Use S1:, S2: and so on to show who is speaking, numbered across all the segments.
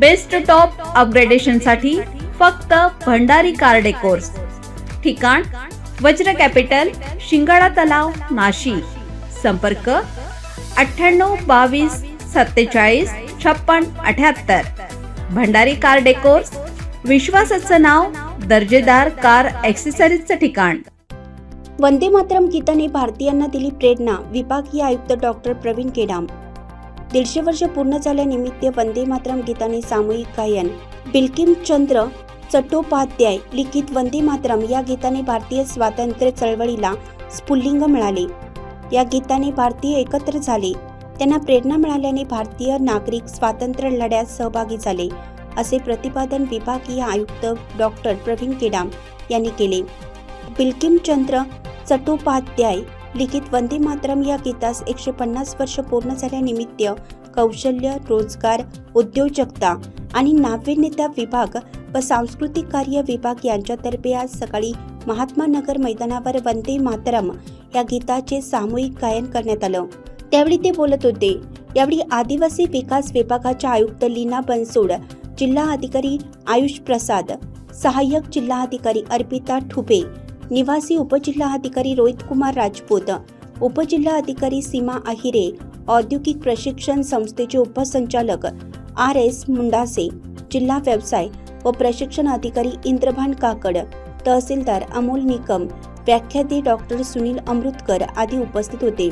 S1: Best top अपग्रेडेशनसाठी फक्त Bhandari car decors ठिकाण वज्र capital शिंगाडा तलाव नाशिक. संपर्क अठ्ठ्याण्णव बावीस सत्तेचाळीस छप्पन अठ्याहत्तर. भंडारी कार डेकोर्स विश्वासाचं नाव दर्जेदार कार ॲक्सेसरीजचं ठिकाण.
S2: वंदे मातरम गीताने भारतीयांना दिली प्रेरणा विभागीय आयुक्त डॉक्टर प्रवीण केडाम. दीडशे वर्ष पूर्ण झाल्यानिमित्त वंदे मातरम गीताने सामूहिक गायन. बिल्किम चंद्र चट्टोपाध्याय लिखित वंदे मातरम या गीताने भारतीय स्वातंत्र्य चळवळीला स्फुल्लिंग मिळाले. या गीताने भारतीय एकत्र झाले. त्यांना प्रेरणा मिळाल्याने भारतीय नागरिक स्वातंत्र्य लढ्यात सहभागी झाले असे प्रतिपादन विभागीय आयुक्त डॉक्टर प्रवीण केडाम यांनी केले. बिल्किमचंद्र चट्टोपाध्याय लिखित वंदे मातरम या गीतास एकशे पन्नास वर्ष पूर्ण झाल्यानिमित्त कौशल्य रोजगार उद्योजकता आणि नाविन्यता विभाग व सांस्कृतिक कार्य विभाग यांच्यातर्फे आज सकाळी महात्मा नगर मैदानावर वंदे मातरम या गीताचे सामूहिक गायन करण्यात आलं. त्यावेळी ते बोलत होते यावेळी आदिवासी विकास विभागाच्या आयुक्त लीना बनसोड जिल्हा अधिकारी आयुष प्रसाद सहाय्यक जिल्हाधिकारी अर्पिता ठुबे निवासी उपजिल्हाधिकारी रोहित कुमार राजपूत उपजिल्हाधिकारी सीमा आहिरे औद्योगिक प्रशिक्षण संस्थेचे उपसंचालक आर एस मुंडासे जिल्हा व्यवसाय व प्रशिक्षण अधिकारी इंद्रभान काकड तहसीलदार अमोल निकम व्याख्याते डॉक्टर सुनील अमृतकर आदी उपस्थित होते.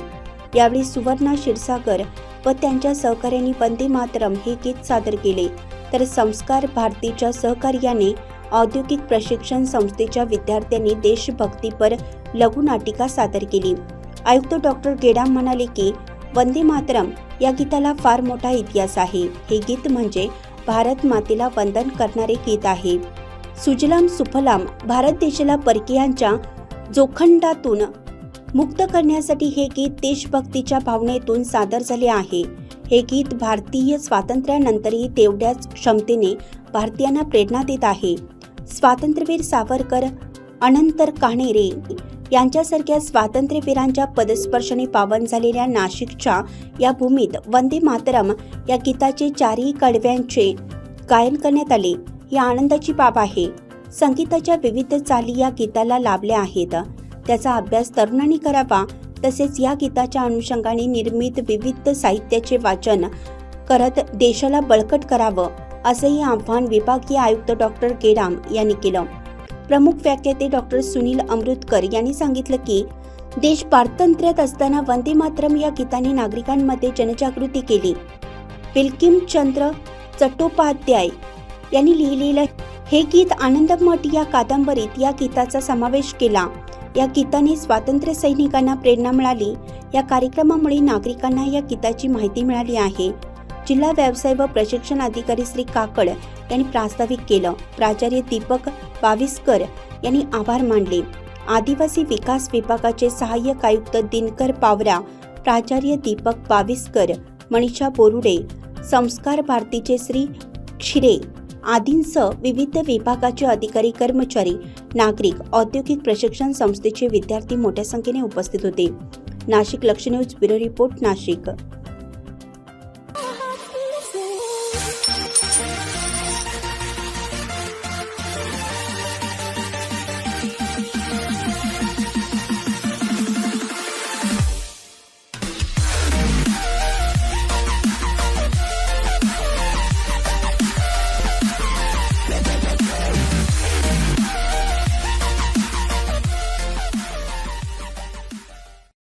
S2: यावेळी सुवर्णा क्षीरसागर व त्यांच्या सहकार्यांनी वंदे मातरम हे गीत सादर केले. तर संस्कार भारतीच्या सहकार्याने औद्योगिक प्रशिक्षण संस्थेच्या विद्यार्थ्यांनी देशभक्तीपर लघुनाटिका सादर केली. आयुक्त डॉक्टर गेडाम म्हणाले की वंदे मातरम या गीताला फार मोठा इतिहास आहे. हे गीत म्हणजे भारत मातेला वंदन करणारे गीत आहे. सुजलाम सुफलाम भारत देशाला परकीयांच्या जोखंडातून मुक्त करण्यासाठी हे गीत देशभक्तीच्या भावनेतून सादर झाले आहे. हे गीत भारतीय स्वातंत्र्यानंतरही तेवढ्याच क्षमतेने भारतीयांना प्रेरणा देत आहे. स्वातंत्र्यवीर सावरकर अनंतर काणेरे यांच्यासारख्या स्वातंत्र्यवीरांच्या पदस्पर्शने पावन झालेल्या नाशिकच्या या भूमीत वंदे मातरम या गीताचे चारही कडव्यांचे गायन करण्यात आले. ही आनंदाची बाब आहे. संगीताच्या विविध चाली या गीताला लाभल्या आहेत. त्याचा अभ्यास तरुणांनी करावा. तसेच या गीताच्या अनुषंगाने निर्मित विविध साहित्याचे वाचन करत देशाला बळकट करावं. असंही आव्हान विभागीय आयुक्त डॉक्टर गेडाम यांनी केलं. प्रमुख व्याख्याते डॉक्टर सुनील अमृतकर यांनी सांगितलं की देश पारतंत्र्यात असताना वंदे मातरम या गीताने नागरिकांमध्ये जनजागृती केली. विल्किम चंद्र चट्टोपाध्याय यांनी लिहिलेलं हे गीत आनंदमठ या कादंबरीत या गीताचा समावेश केला. या गीताने स्वातंत्र्य सैनिकांना प्रेरणा मिळाली. या कार्यक्रमामुळे नागरिकांना या गीताची माहिती मिळाली आहे. जिल्हा व्यवसाय व प्रशिक्षण अधिकारी श्री काकड यांनी प्रास्ताविक केलं. प्राचार्य दीपक बाविस्कर यांनी आभार मानले. आदिवासी विकास विभागाचे सहाय्यक आयुक्त दिनकर पावरा प्राचार्य दीपक बाविस्कर मनीषा बोरुडे संस्कार भारतीचे श्री क्षिरे आदींसह विविध विभागाचे अधिकारी कर्मचारी नागरिक औद्योगिक प्रशिक्षण संस्थेचे विद्यार्थी मोठ्या संख्येने उपस्थित होते. नाशिक लक्ष न्यूज ब्युरो रिपोर्ट नाशिक.